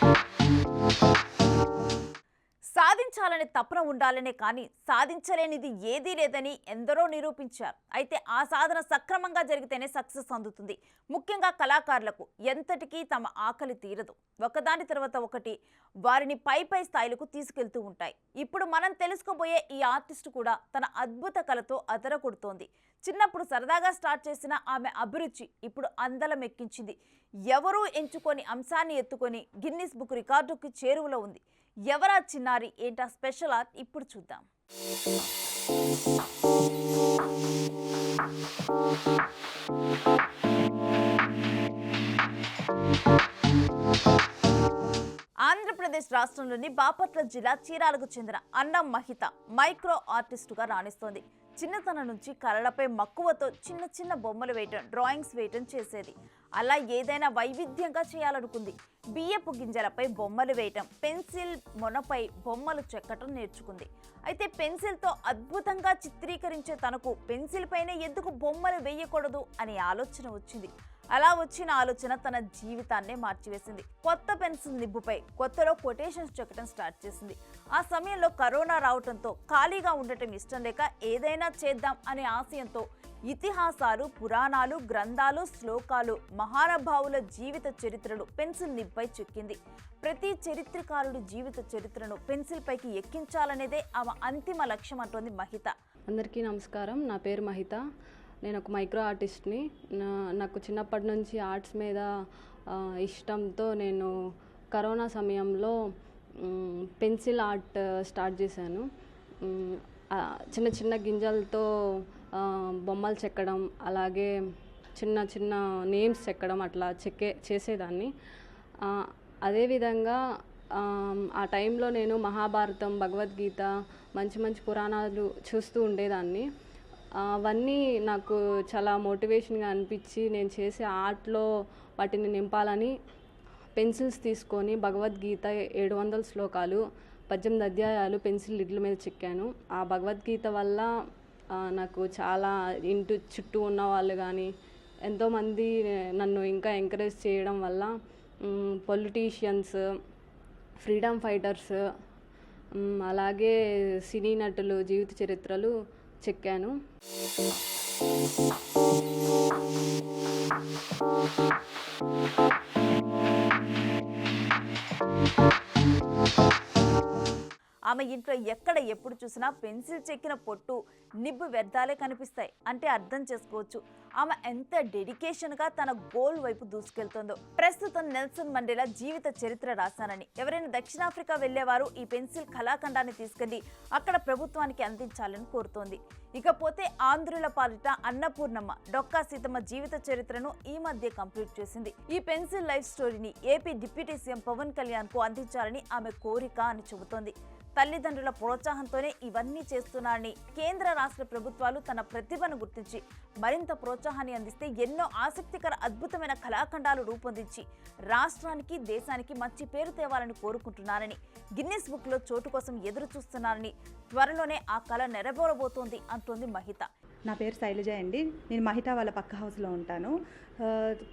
Bye. తపన ఉండాలనే కానీ సాధించలేనిది ఏదీ లేదని ఎందరో నిరూపించారు. అయితే ఆ సాధన సక్రమంగా జరిగితేనే సక్సెస్ అందుతుంది. ముఖ్యంగా కళాకారులకు ఎంతటికీ తమ ఆకలి తీరదు. ఒకదాని తర్వాత ఒకటి వారిని పై పై స్థాయిలకు తీసుకెళ్తూ ఉంటాయి. ఇప్పుడు మనం తెలుసుకోబోయే ఈ ఆర్టిస్ట్ కూడా తన అద్భుత కళతో అదరకొడుతోంది చిన్నప్పుడు సరదాగా స్టార్ట్ చేసిన ఆమె అభిరుచి ఇప్పుడు అందలం ఎక్కించింది ఎవరూ ఎంచుకొని అంశాన్ని ఎత్తుకొని గిన్నిస్ బుక్ రికార్డుకి చేరువలో ఉంది. ఎవరా చిన్నారి? ఏంటా స్పెషల్ ఆర్ట్? ఇప్పుడు చూద్దాం. ఆంధ్రప్రదేశ్ రాష్ట్రంలోని బాపట్ల జిల్లా చీరాలకు చెందిన అన్నం మహిత మైక్రో ఆర్టిస్టుగా రాణిస్తోంది. చిన్నతనం నుంచి కళలపై మక్కువతో చిన్న చిన్న బొమ్మలు వేయటం డ్రాయింగ్స్ వేయటం చేసేది. అలా ఏదైనా వైవిధ్యంగా చేయాలనుకుంది. బియ్యపు గింజలపై బొమ్మలు వేయటం పెన్సిల్ మొనపై బొమ్మలు చెక్కటం నేర్చుకుంది. అయితే పెన్సిల్తో అద్భుతంగా చిత్రీకరించే తనకు పెన్సిల్ పైన ఎందుకు బొమ్మలు వేయకూడదు అనే ఆలోచన వచ్చింది. అలా వచ్చిన ఆలోచన తన జీవితాన్నే మార్చివేసింది. కొత్త పెన్సిల్ నిబ్బుపై కొత్తలో కొటేషన్స్ చెక్కడం స్టార్ట్ చేసింది. ఆ సమయంలో కరోనా రావడంతో ఖాళీగా ఉండటం ఇష్టం లేక ఏదైనా చేద్దాం అనే ఆశయంతో ఇతిహాసాలు పురాణాలు గ్రంథాలు శ్లోకాలు మహానుభావుల జీవిత చరిత్రలు పెన్సిల్ నిబ్బై చెక్కింది. ప్రతి చరిత్రకారుడి జీవిత చరిత్రను పెన్సిల్ పైకి ఎక్కించాలనేదే ఆమె అంతిమ లక్ష్యం అంటోంది మహిత. అందరికీ నమస్కారం. నా పేరు మహిత. నేను ఒక మైక్రో ఆర్టిస్ట్ని. నా- నాకు చిన్నప్పటి నుంచి ఆర్ట్స్ మీద ఇష్టంతో నేను కరోనా సమయంలో పెన్సిల్ ఆర్ట్ స్టార్ట్ చేశాను. చిన్న చిన్న గింజలతో బొమ్మలు చెక్కడం అలాగే చిన్న చిన్న నేమ్స్ చెక్కడం అట్లా చెక్కే చేసేదాన్ని. అదేవిధంగా ఆ టైంలో నేను మహాభారతం భగవద్గీత మంచి మంచి పురాణాలు చూస్తూ ఉండేదాన్ని. అవన్నీ నాకు చాలా మోటివేషన్గా అనిపించి నేను చేసే ఆర్ట్లో వాటిని నింపాలని పెన్సిల్స్ తీసుకొని భగవద్గీత ఏడు వందల శ్లోకాలు పద్దెనిమిది అధ్యాయాలు పెన్సిల్ లిడ్ల మీద చెక్కాను. ఆ భగవద్గీత వల్ల నాకు చాలా ఇంటి చుట్టూ ఉన్న వాళ్ళు కానీ ఎంతోమంది నన్ను ఇంకా ఎంకరేజ్ చేయడం వల్ల పొలిటీషియన్స్ ఫ్రీడమ్ ఫైటర్స్ అలాగే సినీ నటులు జీవిత చరిత్రలు చెక్కాను ఆమె ఇంట్లో ఎక్కడ ఎప్పుడు చూసినా పెన్సిల్ చెక్కిన పొట్టు నిబ్బు వ్యర్థాలే కనిపిస్తాయి. అంటే అర్థం చేసుకోవచ్చు. ఆమె ఎంత డెడికేషన్గా తన గోల్ వైపు దూసుకెళ్తుందో. ప్రస్తుతం నెల్సన్ మండేలా జీవిత చరిత్ర రాశానని. ఎవరైనా దక్షిణాఫ్రికా వెళ్ళేవారు ఈ పెన్సిల్ కళాఖండాన్ని తీసుకెళ్ళి అక్కడ ప్రభుత్వానికి అందించాలని కోరుతోంది. ఇకపోతే ఆంధ్రుల పాలిట అన్నపూర్ణమ్మ డొక్కా సీతమ్మ జీవిత చరిత్రను ఈ మధ్య కంప్లీట్ చేసింది. ఈ పెన్సిల్ లైఫ్ స్టోరీని ఏపీ డిప్యూటీ సీఎం పవన్ కళ్యాణ్కు అందించాలని ఆమె కోరిక అని చెబుతోంది. తల్లిదండ్రుల ప్రోత్సాహంతోనే ఇవన్నీ చేస్తున్నారని కేంద్ర రాష్ట్ర ప్రభుత్వాలు తన ప్రతిభను గుర్తించి మరింత ప్రోత్సాహాన్ని అందిస్తే ఎన్నో ఆసక్తికర అద్భుతమైన కళాఖండాలు రూపొందించి రాష్ట్రానికి దేశానికి మంచి పేరు తేవాలని కోరుకుంటున్నారని గిన్నెస్ బుక్లో చోటు కోసం ఎదురు చూస్తున్నారని త్వరలోనే ఆ కళ నెరవేరబోతోంది అంటోంది మహిత. నా పేరు శైలజ అండి. నేను మహిత వాళ్ళ పక్క హౌస్లో ఉంటాను.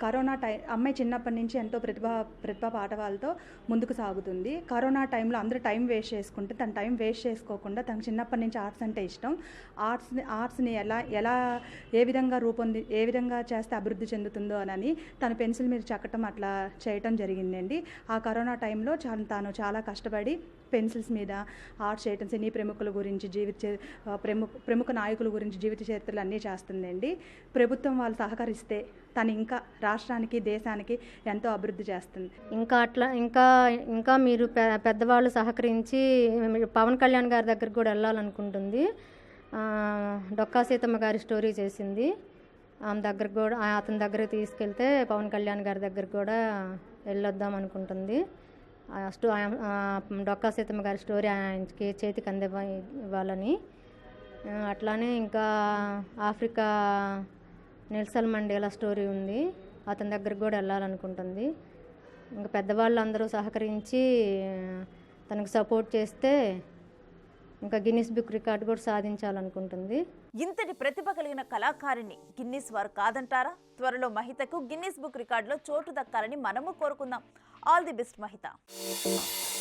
కరోనా టై అమ్మాయి చిన్నప్పటి నుంచి ఎంతో ప్రతిభ ప్రతిభ పాఠవాలతో ముందుకు సాగుతుంది. కరోనా టైంలో అందరూ టైం వేస్ట్ చేసుకుంటే తన టైం వేస్ట్ చేసుకోకుండా తనకు చిన్నప్పటి నుంచి ఆర్ట్స్ అంటే ఇష్టం. ఆర్ట్స్ని ఆర్ట్స్ని ఎలా ఎలా ఏ విధంగా రూపొంది ఏ విధంగా చేస్తే అభివృద్ధి చెందుతుందో అని తన పెన్సిల్ మీద చెక్కటం అట్లా చేయటం జరిగిందండి. ఆ కరోనా టైంలో చాలా తాను చాలా కష్టపడి పెన్సిల్స్ మీద ఆర్ట్ చేయటం సినీ ప్రముఖుల గురించి జీవిత ప్రముఖ ప్రముఖ నాయకుల గురించి జీవిత జాగ్రత్తలు అన్నీ చేస్తుందండి. ప్రభుత్వం వాళ్ళు సహకరిస్తే తను ఇంకా రాష్ట్రానికి దేశానికి ఎంతో అభివృద్ధి చేస్తుంది. ఇంకా అట్లా ఇంకా ఇంకా మీరు పె పెద్దవాళ్ళు సహకరించి పవన్ కళ్యాణ్ గారి దగ్గరికి కూడా వెళ్ళాలనుకుంటుంది. డొక్కా సీతమ్మ గారి స్టోరీ చేసింది. ఆమె దగ్గరకు కూడా అతని దగ్గరికి తీసుకెళ్తే పవన్ కళ్యాణ్ గారి దగ్గర కూడా వెళ్ళొద్దాం అనుకుంటుంది. స్టో డొక్కా సీతమ్మ గారి స్టోరీ ఆయనకి చేతికి అందివ్వ ఇవ్వాలని. అట్లానే ఇంకా ఆఫ్రికా నెల్సన్ మండేలా స్టోరీ ఉంది. అతని దగ్గరికి కూడా వెళ్ళాలనుకుంటుంది. ఇంకా పెద్దవాళ్ళు అందరూ సహకరించి తనకు సపోర్ట్ చేస్తే ఇంకా గిన్నిస్ బుక్ రికార్డ్ కూడా సాధించాలనుకుంటుంది. ఇంతటి ప్రతిభ కలిగిన కళాకారిణి గిన్నిస్ వారు కాదంటారా? త్వరలో మహితకు గిన్నిస్ బుక్ రికార్డులో చోటు దక్కాలని మనము కోరుకుందాం. All the best Mahitha.